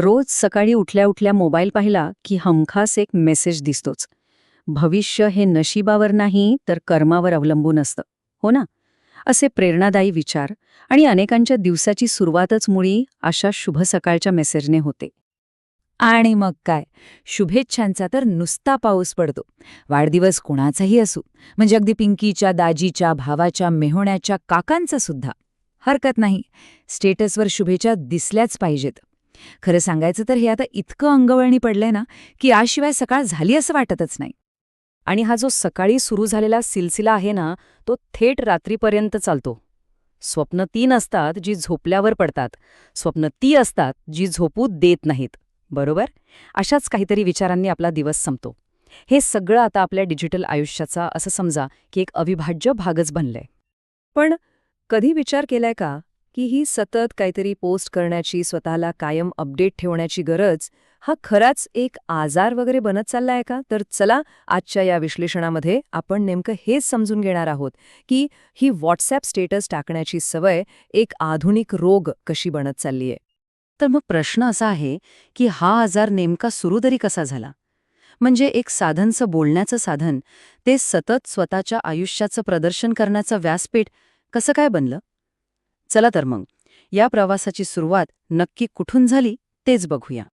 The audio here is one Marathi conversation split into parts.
रोज सकाळी उठल्या उठल्या मोबाईल पाहिला की हमखास एक मेसेज दिसतोच. भविष्य हे नशिबावर नाही तर कर्मावर अवलंबून असतं. हो ना? असे प्रेरणादायी विचार आणि अनेकांच्या दिवसाची सुरुवातच मुळी अशा शुभ सकाळच्या मेसेजने होते. आणि मग काय? शुभेच्छांचा तर नुसता पाऊस पडतो. वाढदिवस कोणाचाही असू म्हणजे अगदी पिंकीच्या दाजीच्या भावाच्या मेहोण्याच्या काकांचा सुद्धा. हरकत नाही. स्टेटसवर शुभेच्छा दिसल्याच पाहिजेत. खरं सांगायचं तर हे आता इतकं अंगवळणी पडलंय ना की याशिवाय सकाळ झाली असं वाटतच नाही. आणि हा जो सकाळी सुरू झालेला सिलसिला आहे ना तो थेट रात्रीपर्यंत चालतो. स्वप्न तीन असतात जी झोपल्यावर पडतात. स्वप्न ती असतात जी झोपू देत नाहीत. बरोबर? अशाच काहीतरी विचारांनी आपला दिवस संपतो. हे सगळं आता आपल्या डिजिटल आयुष्याचा असं समजा की एक अविभाज्य भागच बनलंय. पण कधी विचार केलाय का की ही सतत काहीतरी पोस्ट करण्याची स्वतःला कायम अपडेट ठेवण्याची गरज हा खराच एक आजार वगैरे बनत चाललाय का? तर चला आजच्या या विश्लेषणामध्ये आपण नेमकं हेच समजून घेणार आहोत की ही व्हॉट्सॲप स्टेटस टाकण्याची सवय एक आधुनिक रोग कशी बनत चाललीय. तर मग प्रश्न असा आहे की हा आजार नेमका सुरू तरी कसा झाला? म्हणजे एक साधनचं बोलण्याचं साधन ते सतत स्वतःच्या आयुष्याचं प्रदर्शन करण्याचं व्यासपीठ कसं काय बनलं? चला तर मग. या प्रवासाची सुरुवात नक्की कुठून झाली तेच बघूया.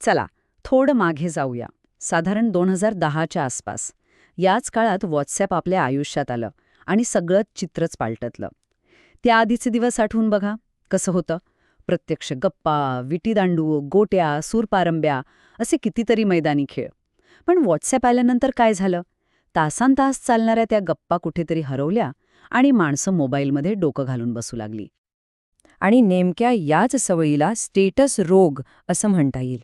चला थोडं मागे जाऊया. साधारण दोन हजार दहाच्या आसपास. याच काळात व्हॉट्सॲप आपल्या आयुष्यात आलं आणि सगळं चित्रच पालटतलं. त्याआधीचे दिवस आठवून बघा. कसं होतं? प्रत्यक्ष गप्पा विटीदांडू गोट्या सूरपारंब्या असे कितीतरी मैदानी खेळ. पण व्हॉट्सॲप आल्यानंतर काय झालं? तासांतास चालणाऱ्या त्या गप्पा कुठेतरी हरवल्या आणि माणसं मोबाईलमध्ये डोकं घालून बसू लागली. आणि नेमक्या याच सवयीला स्टेटस रोग असं म्हणता येईल.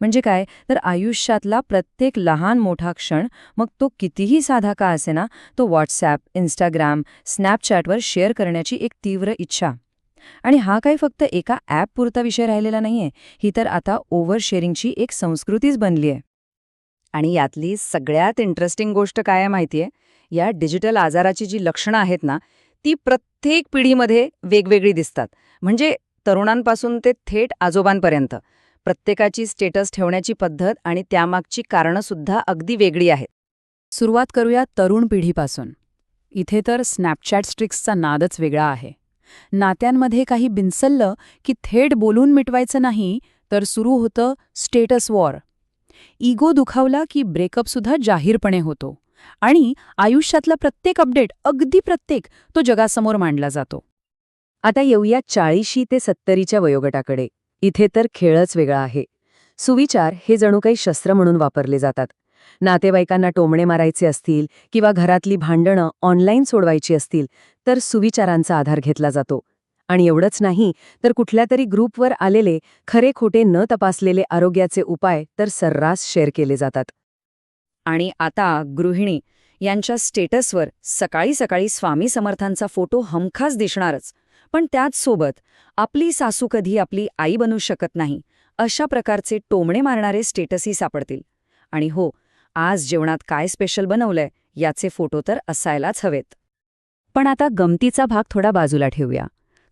म्हणजे काय? तर आयुष्यातला प्रत्येक लहान मोठा क्षण मग तो कितीही साधा का असेना तो व्हॉट्सॲप इंस्टाग्राम स्नॅपचॅटवर शेअर करण्याची एक तीव्र इच्छा. आणि हा काही फक्त एका ॲप पुरता विषय राहिलेला नाहीये. ही तर आता ओव्हर शेअरिंगची एक संस्कृतीच बनली आहे आणि यातली सगळ्यात इंटरेस्टिंग गोष्ट काय आहे माहितीये? या डिजिटल आजाराची जी लक्षणं आहेत ना ती प्रत्येक पिढीमध्ये वेगवेगळी दिसतात. म्हणजे तरुणांपासून ते थेट आजोबांपर्यंत. प्रत्येकाची स्टेटस ठेवण्याची पद्धत आणि त्यामागची कारणं सुद्धा अगदी वेगळी आहेत. सुरुवात करूया तरुण पिढीपासून. इथे तर स्नॅपचॅट स्ट्रिक्सचा नादच वेगळा आहे. नात्यांमध्ये काही बिनसल्लं की थेट बोलून मिटवायचं नाही तर सुरू होतं स्टेटस वॉर. इगो दुखावला की ब्रेकअपसुद्धा जाहीरपणे होतो. आणि आयुष्यातला प्रत्येक अपडेट अगदी प्रत्येक तो जगासमोर मांडला जातो. आता येऊया चाळीशी ते सत्तरीच्या वयोगटाकडे. इथे तर खेळच वेगळा आहे. सुविचार हे जणू काही शस्त्र म्हणून वापरले जातात. नातेवाईकांना टोमणे मारायचे असतील किंवा घरातली भांडणं ऑनलाईन सोडवायची असतील तर सुविचारांचा आधार घेतला जातो. आणि एवढंच नाही तर कुठल्या तरी ग्रुपवर आलेले खरे खोटे न तपासलेले आरोग्याचे उपाय तर सर्रास शेअर केले जातात. आणि आता गृहिणी यांच्या स्टेटसवर सकाळी सकाळी स्वामी समर्थांचा फोटो हमखास दिसणारच. पण त्याचसोबत आपली सासू कधी आपली आई बनू शकत नाही अशा प्रकारचे टोमणे मारणारे स्टेटसही सापडतील. आणि हो आज जेवणात काय स्पेशल बनवलंय याचे फोटो तर असायलाच हवेत. पण आता गमतीचा भाग थोडा बाजूला ठेवूया.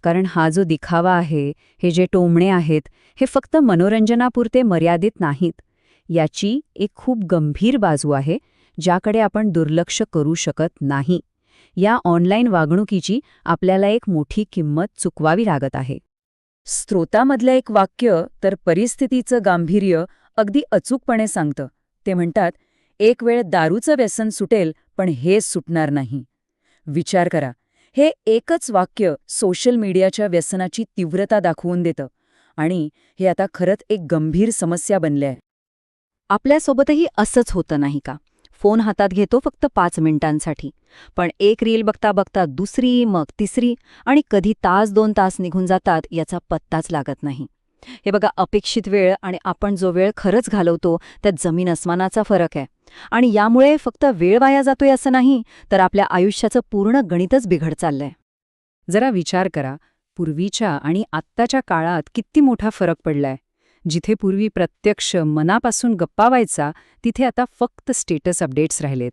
कारण हा जो दिखावा आहे हे जे टोमणे आहेत हे फक्त मनोरंजनापुरते मर्यादित नाहीत. याची एक खूप गंभीर बाजू आहे ज्याकडे आपण दुर्लक्ष करू शकत नाही. या ऑनलाईन वागणुकीची आपल्याला एक मोठी किंमत चुकवावी लागत आहे. स्त्रोतामधलं एक वाक्य तर परिस्थितीचं गांभीर्य अगदी अचूकपणे सांगतं. ते म्हणतात एक वेळ दारूचं व्यसन सुटेल पण हेच सुटणार नाही. विचार करा हे एकच वाक्य सोशल मीडियाच्या व्यसनाची तीव्रता दाखवून देतं. आणि हे आता खरंच एक गंभीर समस्या बनले आहे आपल्यासोबतही असंच होतं नाही का? फोन हातात घेतो फक्त पाच मिनिटांसाठी. पण एक रील बघता बघता दुसरी मग तिसरी आणि कधी तास दोन तास निघून जातात याचा पत्ताच लागत नाही. हे बघा अपेक्षित वेळ आणि आपण जो वेळ खरंच घालवतो त्यात जमीन अस्मानाचा फरक आहे. आणि यामुळे फक्त वेळ वाया जातोय असं नाही तर आपल्या आयुष्याचं पूर्ण गणितच बिघड चाललंय. जरा विचार करा पूर्वीच्या आणि आत्ताच्या काळात किती मोठा फरक पडलाय? जिथे पूर्वी प्रत्यक्ष मनापासून गप्पा व्हायचा तिथे आता फक्त स्टेटस अपडेट्स राहिलेत.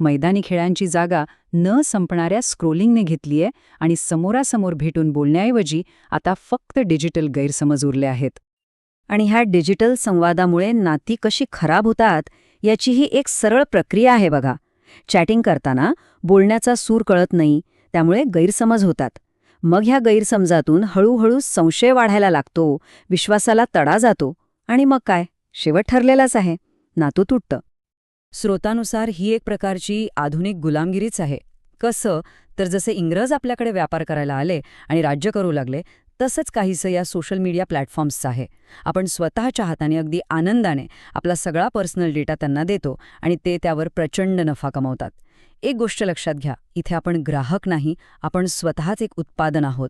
मैदानी खेळांची जागा न संपणाऱ्या स्क्रोलिंगने घेतलीये आणि समोरासमोर भेटून बोलण्याऐवजी आता फक्त डिजिटल गैरसमज उरले आहेत. आणि ह्या डिजिटल संवादामुळे नाती कशी खराब होतात याचीही एक सरळ प्रक्रिया आहे बघा. चॅटिंग करताना बोलण्याचा सूर कळत नाही त्यामुळे गैरसमज होतात. मग ह्या गैरसमजातून हळूहळू संशय वाढायला लागतो विश्वासाला तडा जातो आणि मग काय? शेवट ठरलेलाच आहे. नातू तुटतं. स्रोतानुसार ही एक प्रकारची आधुनिक गुलामगिरीच आहे. कसं? तर जसे इंग्रज आपल्याकडे व्यापार करायला आले आणि राज्य करू लागले तसंच काहीसं या सोशल मीडिया प्लॅटफॉर्म्सचं आहे. आपण स्वतःच्या हाताने अगदी आनंदाने आपला सगळा पर्सनल डेटा त्यांना देतो आणि ते त्यावर प्रचंड नफा कमावतात. एक गोष्ट लक्षात घ्या इथे आपण ग्राहक नाही आपण स्वतःच एक उत्पादन आहोत.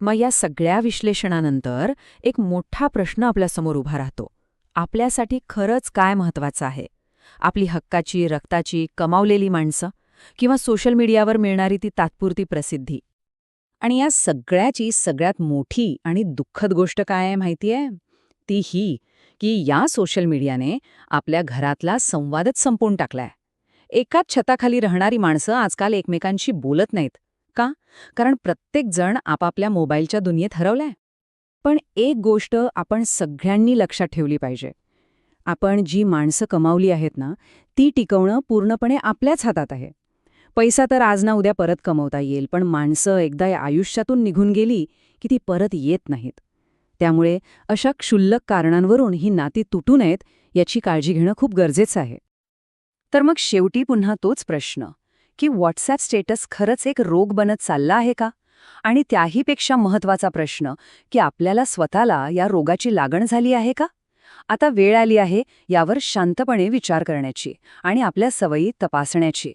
मग या सगळ्या विश्लेषणानंतर एक मोठा प्रश्न आपल्यासमोर उभा राहतो. आपल्यासाठी खरंच काय महत्वाचं आहे? आपली हक्काची रक्ताची कमावलेली माणसं? किंवा सोशल मीडियावर मिळणारी ती तात्पुरती प्रसिद्धी? आणि या सगळ्याची सगळ्यात मोठी आणि दुःखद गोष्ट काय आहे माहितीये ती ही की या सोशल मीडियाने आपल्या घरातला संवादच संपवून टाकलाय. एकाच छताखाली राहणारी माणसं आजकाल एकमेकांशी बोलत नाहीत. का? कारण प्रत्येक जण आपापल्या मोबाईलच्या दुनियेत हरवलाय. पण एक गोष्ट आपण सगळ्यांनी लक्षात ठेवली पाहिजे. आपण जी माणसं कमावली आहेत ना ती टिकवणं पूर्णपणे आपल्याच हातात आहे. पैसा तर आज ना उद्या परत कमवता येईल पण माणसं एकदा आयुष्यातून निघून गेली की ती परत येत नाहीत. त्यामुळे अशा क्षुल्लक कारणांवरून ही नाती तुटू नयेत याची काळजी घेणं खूप गरजेचं आहे. तर मग शेवटी पुन्हा तोच प्रश्न की व्हॉट्सॲप स्टेटस खरंच एक रोग बनत चालला आहे का? आणि त्याहीपेक्षा महत्त्वाचा प्रश्न की आपल्याला स्वतःला या रोगाची लागण झाली आहे का? आता वेळ आली आहे यावर शांतपणे विचार करण्याची आणि आपल्या सवयी तपासण्याची.